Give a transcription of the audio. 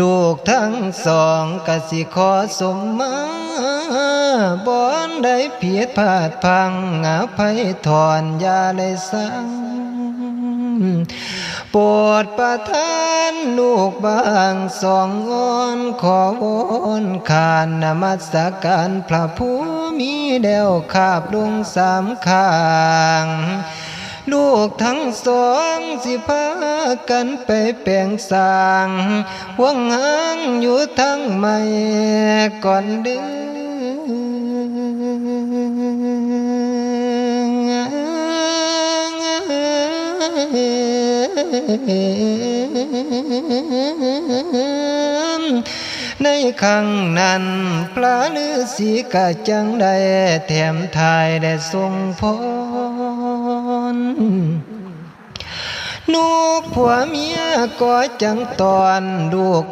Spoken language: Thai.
ลูกทั้งสองกสิขอสมมาบอนได้เพียดพลาดพังอาภัยถอนยาเลยสังโปรดประทานลูกบางสองงอนขอวอนขานนมัสการพระผู้มีเดวขาบลงสามข้าง ลูกทั้งสองสิพากันไปแปลงสร้างห่วงหางอยู่ทั้งไม่ก่อนเดือนในครั้งนั้น พระฤาษีกะจังได้แถมทายได้ทรงพร ลูกผัวเมียก็จังตอนลูก